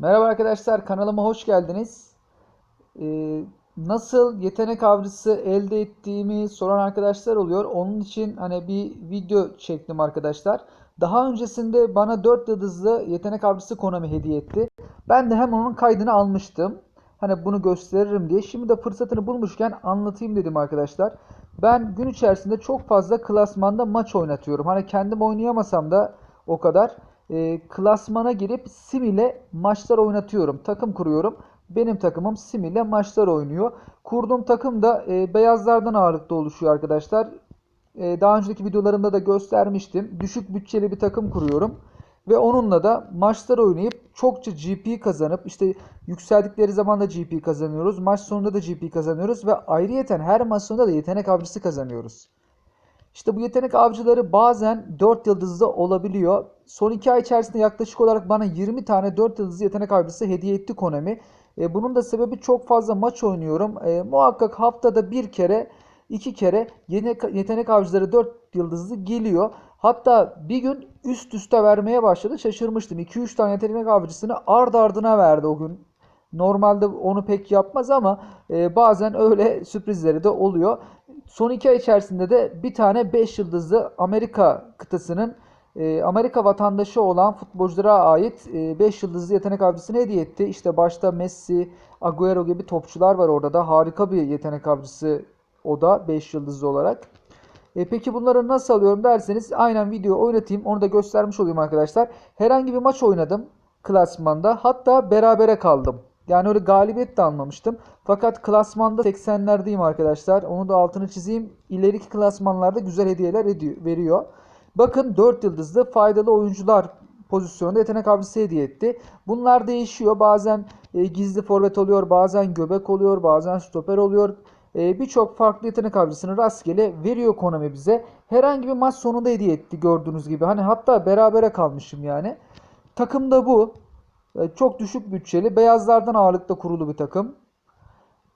Merhaba arkadaşlar, kanalıma hoş geldiniz. Ee, nasıl yetenek avcısı elde ettiğimi soran arkadaşlar oluyor. Onun için hani bir video çektim arkadaşlar. Daha öncesinde bana 4 yıldızlı yetenek avcısı Konami hediye etti. Ben de hem onun kaydını almıştım. Hani bunu gösteririm diye. Şimdi de fırsatını bulmuşken anlatayım dedim arkadaşlar. Ben gün içerisinde çok fazla klasmanda maç oynatıyorum. Hani kendim oynayamasam da o kadar e, klasmana girip sim ile maçlar oynatıyorum. Takım kuruyorum. Benim takımım sim ile maçlar oynuyor. Kurduğum takım da e, beyazlardan ağırlıkta oluşuyor arkadaşlar. E, daha önceki videolarımda da göstermiştim. Düşük bütçeli bir takım kuruyorum. Ve onunla da maçlar oynayıp çokça GP kazanıp işte yükseldikleri zaman da GP kazanıyoruz. Maç sonunda da GP kazanıyoruz ve ayrıyeten her maç sonunda da yetenek avcısı kazanıyoruz. İşte bu yetenek avcıları bazen 4 yıldızlı olabiliyor. Son 2 ay içerisinde yaklaşık olarak bana 20 tane 4 yıldızlı yetenek avcısı hediye etti Konami. E, bunun da sebebi çok fazla maç oynuyorum. E, muhakkak haftada bir kere, iki kere yetenek, yetenek avcıları 4 yıldızlı geliyor. Hatta bir gün üst üste vermeye başladı. Şaşırmıştım. 2-3 tane yetenek avcısını ard ardına verdi o gün. Normalde onu pek yapmaz ama e, bazen öyle sürprizleri de oluyor. Son iki ay içerisinde de bir tane 5 yıldızlı Amerika kıtasının e, Amerika vatandaşı olan futbolculara ait 5 yıldızlı yetenek avcısını hediye etti. İşte başta Messi, Agüero gibi topçular var orada da. Harika bir yetenek avcısı o da 5 yıldızlı olarak. E, peki bunları nasıl alıyorum derseniz aynen video oynatayım. Onu da göstermiş olayım arkadaşlar. Herhangi bir maç oynadım klasmanda. Hatta berabere kaldım. Yani öyle galibiyet de almamıştım. Fakat klasmanda 80'lerdeyim arkadaşlar. Onu da altını çizeyim. İleriki klasmanlarda güzel hediyeler ediyor, veriyor. Bakın 4 yıldızlı faydalı oyuncular pozisyonunda yetenek avcısı hediye etti. Bunlar değişiyor. Bazen e, gizli forvet oluyor, bazen göbek oluyor, bazen stoper oluyor. E, Birçok farklı yetenek avcısını rastgele veriyor Konami bize. Herhangi bir maç sonunda hediye etti gördüğünüz gibi. Hani hatta berabere kalmışım yani. Takım da bu. E, Çok düşük bütçeli, beyazlardan ağırlıkta kurulu bir takım.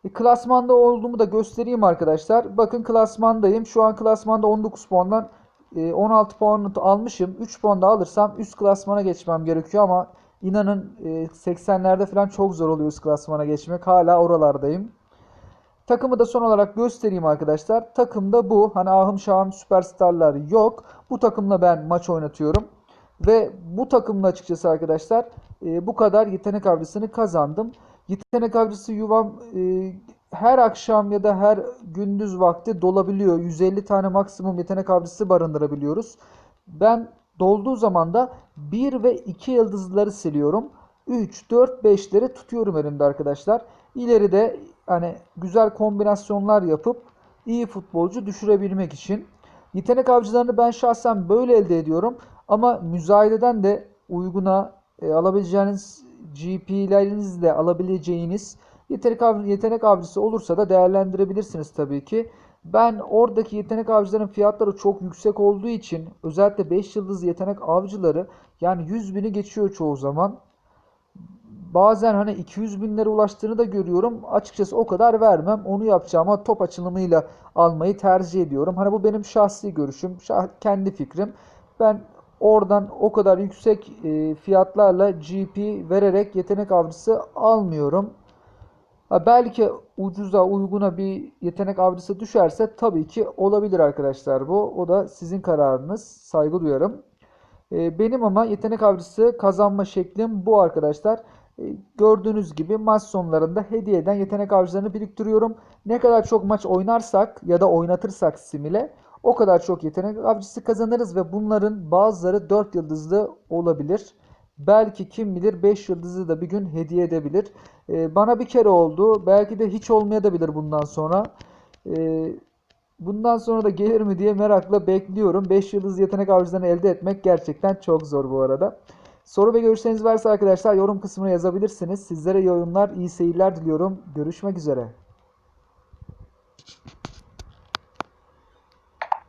E, Klasmanda olduğumu da göstereyim arkadaşlar. Bakın klasmandayım. Şu an klasmanda 19 puandan e, 16 puan almışım. 3 puan da alırsam üst klasmana geçmem gerekiyor ama inanın e, 80'lerde falan çok zor oluyor üst klasmana geçmek. Hala oralardayım. Takımı da son olarak göstereyim arkadaşlar. Takımda bu. Hani ahım şahım süperstarlar yok. Bu takımla ben maç oynatıyorum. Ve bu takımla açıkçası arkadaşlar e, bu kadar yetenek avcısını kazandım. Yetenek avcısı yuvam e, her akşam ya da her gündüz vakti dolabiliyor. 150 tane maksimum yetenek avcısı barındırabiliyoruz. Ben dolduğu zaman da 1 ve 2 yıldızları siliyorum. 3, 4, 5'leri tutuyorum elimde arkadaşlar. İleride hani güzel kombinasyonlar yapıp iyi futbolcu düşürebilmek için. Yetenek avcılarını ben şahsen böyle elde ediyorum. Ama müzayededen de uyguna e, alabileceğiniz GP'lerinizle alabileceğiniz yetenek, yetenek avcısı olursa da değerlendirebilirsiniz tabii ki. Ben oradaki yetenek avcıların fiyatları çok yüksek olduğu için özellikle 5 yıldız yetenek avcıları yani 100 bini geçiyor çoğu zaman. Bazen hani 200 binlere ulaştığını da görüyorum. Açıkçası o kadar vermem. Onu yapacağıma top açılımıyla almayı tercih ediyorum. Hani bu benim şahsi görüşüm, şah, kendi fikrim. Ben oradan o kadar yüksek e, fiyatlarla GP vererek yetenek avcısı almıyorum. Belki ucuza uyguna bir yetenek avcısı düşerse tabii ki olabilir arkadaşlar bu. O da sizin kararınız. Saygı duyarım. E, benim ama yetenek avcısı kazanma şeklim bu arkadaşlar. E, gördüğünüz gibi maç sonlarında hediyeden yetenek avcılarını biriktiriyorum. Ne kadar çok maç oynarsak ya da oynatırsak sim ile o kadar çok yetenek avcısı kazanırız ve bunların bazıları 4 yıldızlı olabilir. Belki kim bilir 5 yıldızı da bir gün hediye edebilir. Ee, bana bir kere oldu. Belki de hiç olmayabilir bundan sonra. Ee, bundan sonra da gelir mi diye merakla bekliyorum. 5 yıldız yetenek avcılarını elde etmek gerçekten çok zor bu arada. Soru ve görüşleriniz varsa arkadaşlar yorum kısmına yazabilirsiniz. Sizlere iyi oyunlar, iyi seyirler diliyorum. Görüşmek üzere.